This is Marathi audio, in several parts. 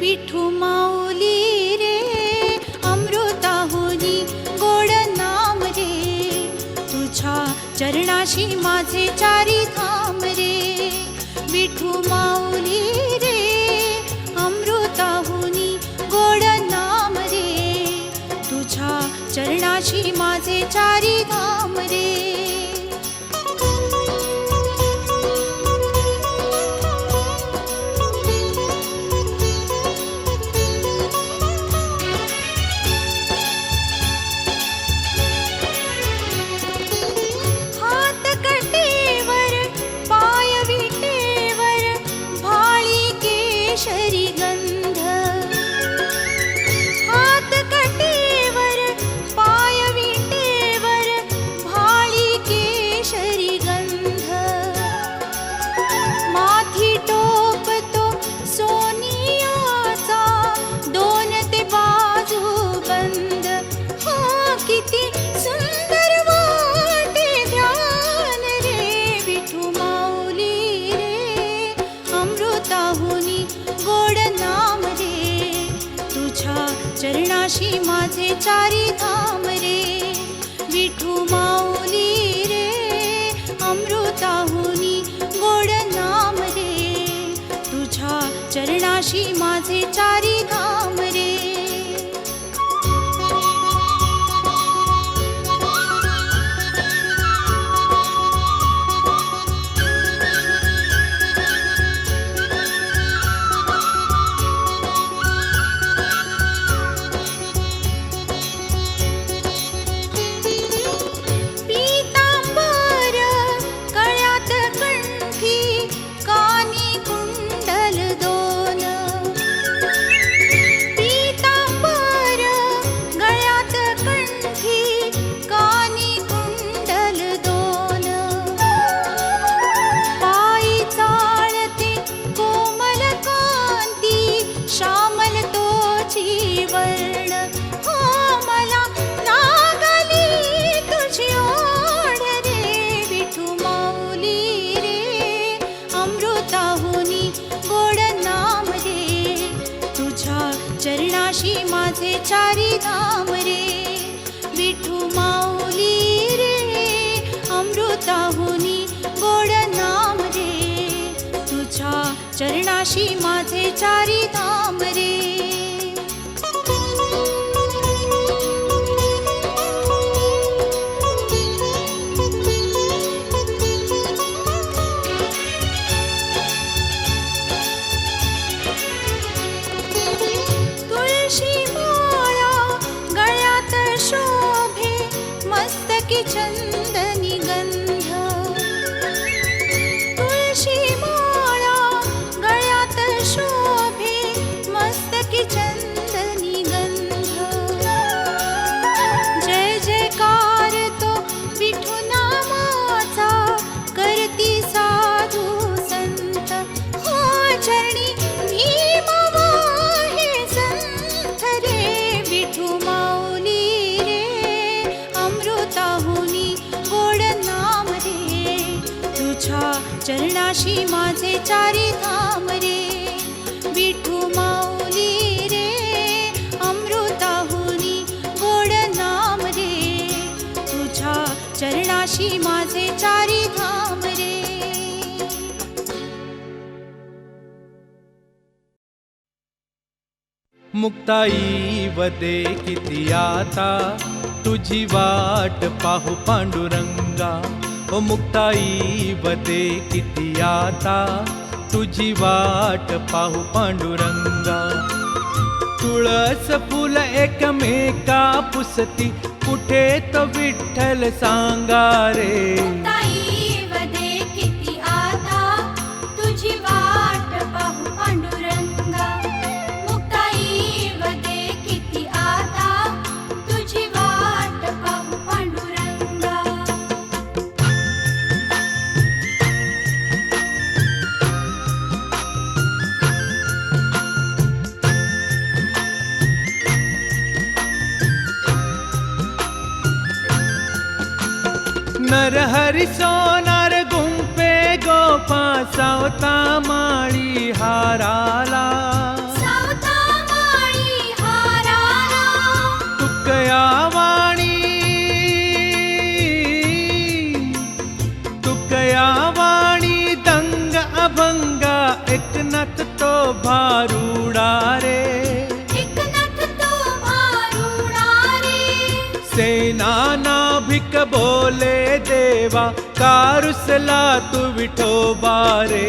विठू माऊली रे अमृताहुनी गोड नाम रे. तुझ्या चरणाशी माझे चारी धाम रे. विठू माऊली रे अमृताहुनी गोड नाम रे. तुझ्या चरणाशी माझे चारी धाम रे. काशी माझे चारी धाम रे. चरणाशी माझे चारी धाम रे. विठू माऊली रे अमृताहुनी गोड नाम रे. तुझ्या चरणाशी माझे चारी धाम रे. मुक्ताई वदे किती आता. तुझी वाट पाहू पांडुरंगा. मुक्ताई बदे किती आता? तुझी वाट पाहू पांडुरंगा. तुळस फुल एकमेका पुसती कुठे तो विठ्ठल सांगा रे? हरिसोनार गुंपे गोपा सावता माळी हाराला. तुकया वाणी. तुकया वाणी दंग अभंगा एकनाथ तो भारुडा रे. सेना ना भिक बोले देवा कारुसला तू विठोबा रे.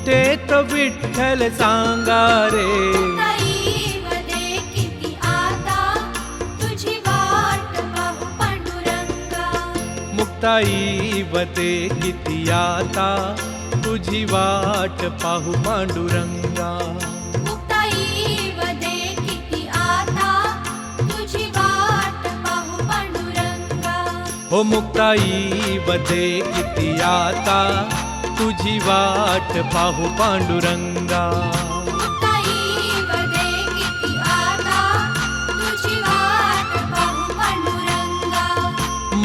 कुठेत विठ्ठल सांगा रे. मुक्ताई बदे किती आता तुझी वाट पाहू पांडुरंगा. हो मुक्ताई बदे किती आता तुझी वाट पाहू पांडुरंगा.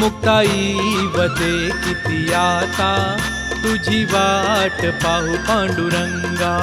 मुक्ताई वदे किती आता तुझी वाट पाहू पांडुरंगा.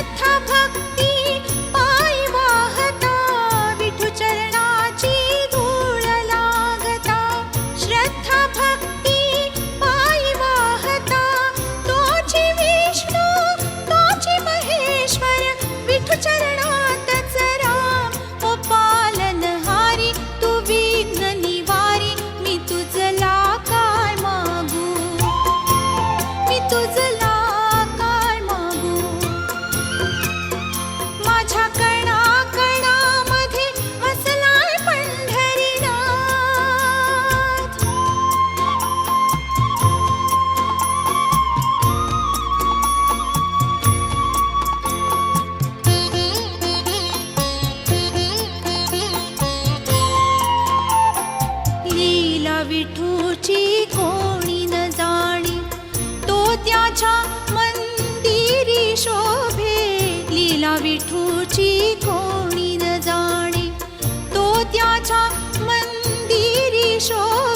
श्रद्धा विठूची कोणी न जाणी तो त्याच्या मंदिरी शोभे. लीला विठूची कोणी न जाणे तो त्याच्या मंदिरी शोभे.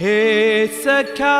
हे सख्या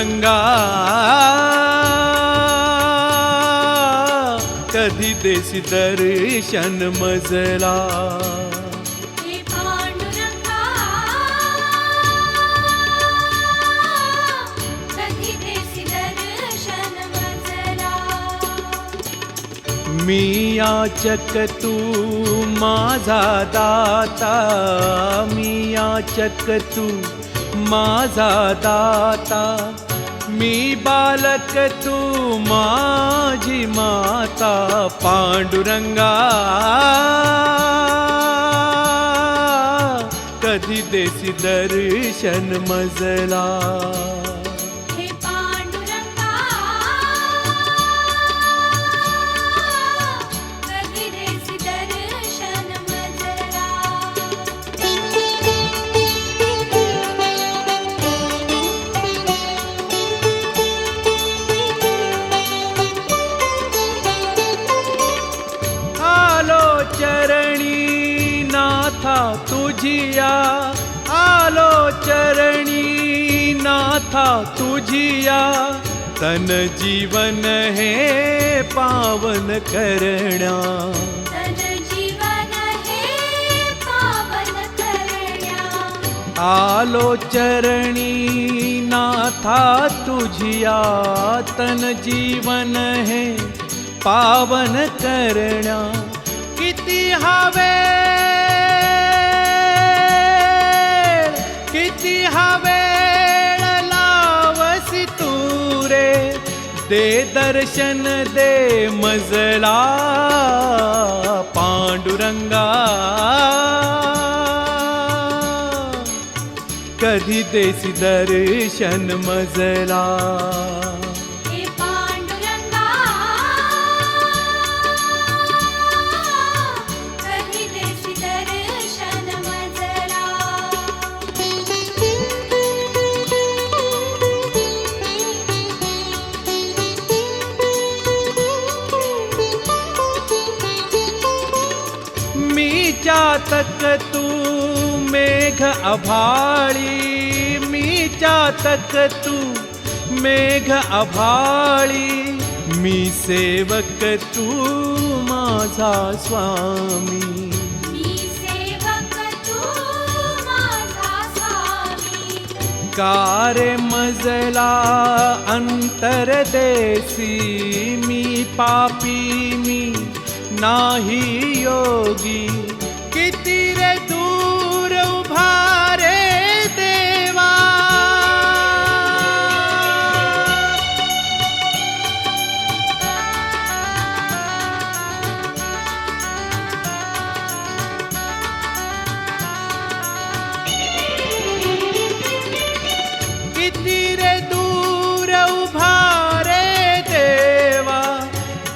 पांडुरंगा कधी देसी दर्शन मजला. पांडुरंगा. कधी देसी दर्शन मजला. मी याचक तू माझा दाता. मी याचक तू माझा दाता. मी बालक तू माझी माता पांडुरंगा. कधी देसी दर्शन मजला? तुझिया तन जीवन हे पावन करण्या। तन जीवन हे पावन करण्या। आलो चरणी नाथा तुझिया तन जीवन हे पावन करण्या। किती हवे दे दर्शन दे मजला पांडुरंगा। कधी देसी दर्शन मजला? मेघ अभाळी मी चातक तू. मेघ अभाळी मी सेवक तू माझा स्वामी. मी सेवक तू माझा स्वामी. कारे मजला अंतर देसी मी पापी मी नाही योगी.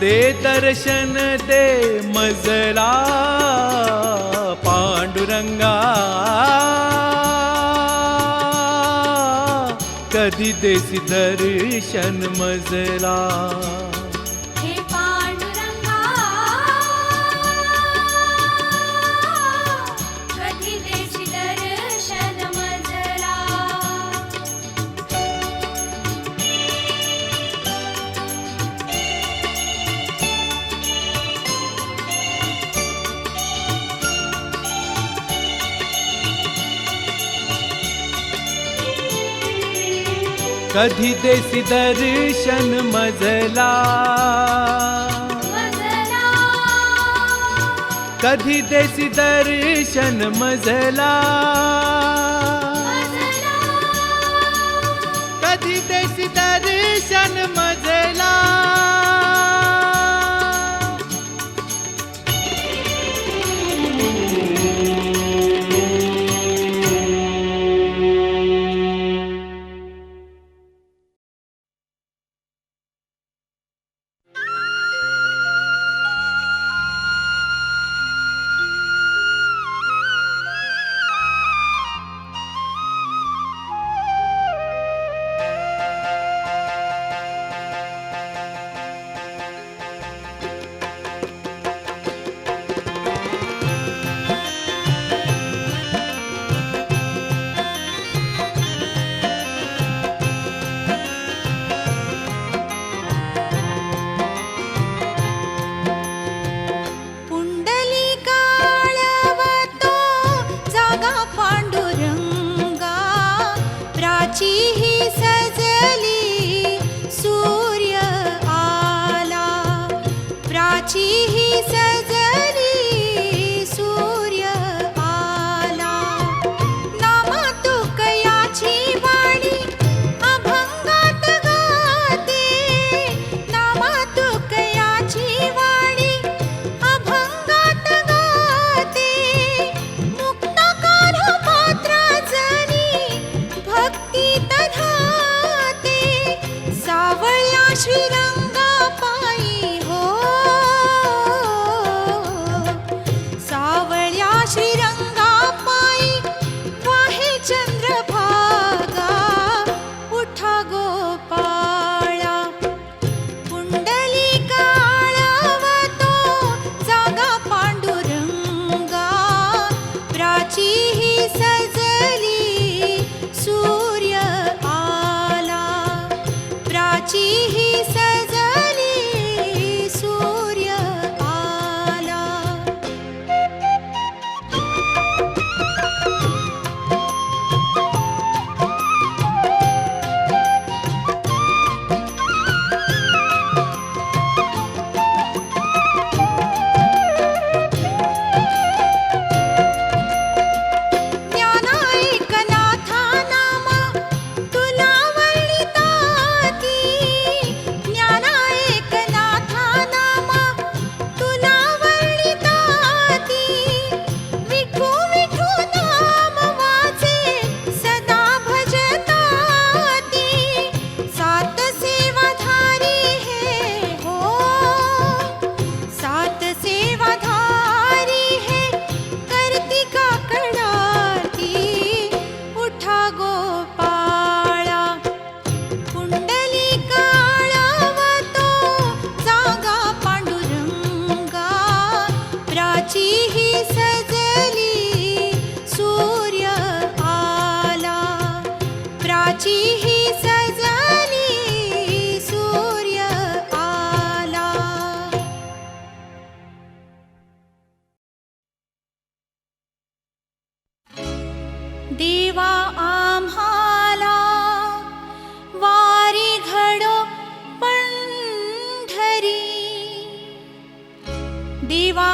दे दर्शन दे मजला पांडुरंगा। कधी देसी दर्शन मजला? कधी देसी दर्शन मजला? कधी देसी दर्शन मजला? Gopal. ದೇವಾ